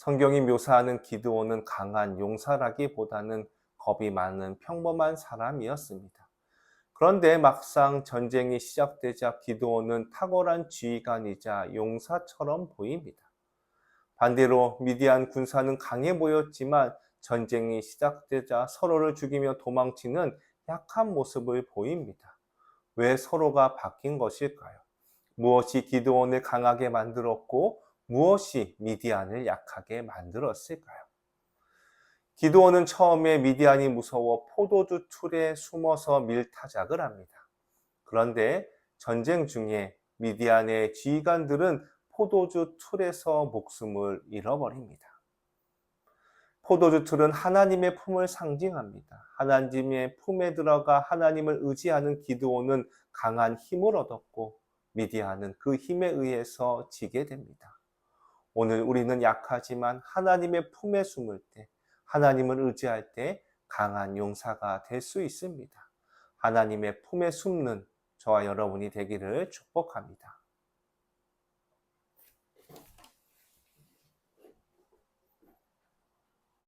성경이 묘사하는 기드온은 강한 용사라기보다는 겁이 많은 평범한 사람이었습니다. 그런데 막상 전쟁이 시작되자 기드온은 탁월한 지휘관이자 용사처럼 보입니다. 반대로 미디안 군사는 강해 보였지만 전쟁이 시작되자 서로를 죽이며 도망치는 약한 모습을 보입니다. 왜 서로가 바뀐 것일까요? 무엇이 기드온을 강하게 만들었고 무엇이 미디안을 약하게 만들었을까요? 기드온은 처음에 미디안이 무서워 포도주 틀에 숨어서 밀타작을 합니다. 그런데 전쟁 중에 미디안의 지휘관들은 포도주 틀에서 목숨을 잃어버립니다. 포도주 틀은 하나님의 품을 상징합니다. 하나님의 품에 들어가 하나님을 의지하는 기드온은 강한 힘을 얻었고 미디안은 그 힘에 의해서 지게 됩니다. 오늘 우리는 약하지만 하나님의 품에 숨을 때 하나님을 의지할 때 강한 용사가 될 수 있습니다. 하나님의 품에 숨는 저와 여러분이 되기를 축복합니다.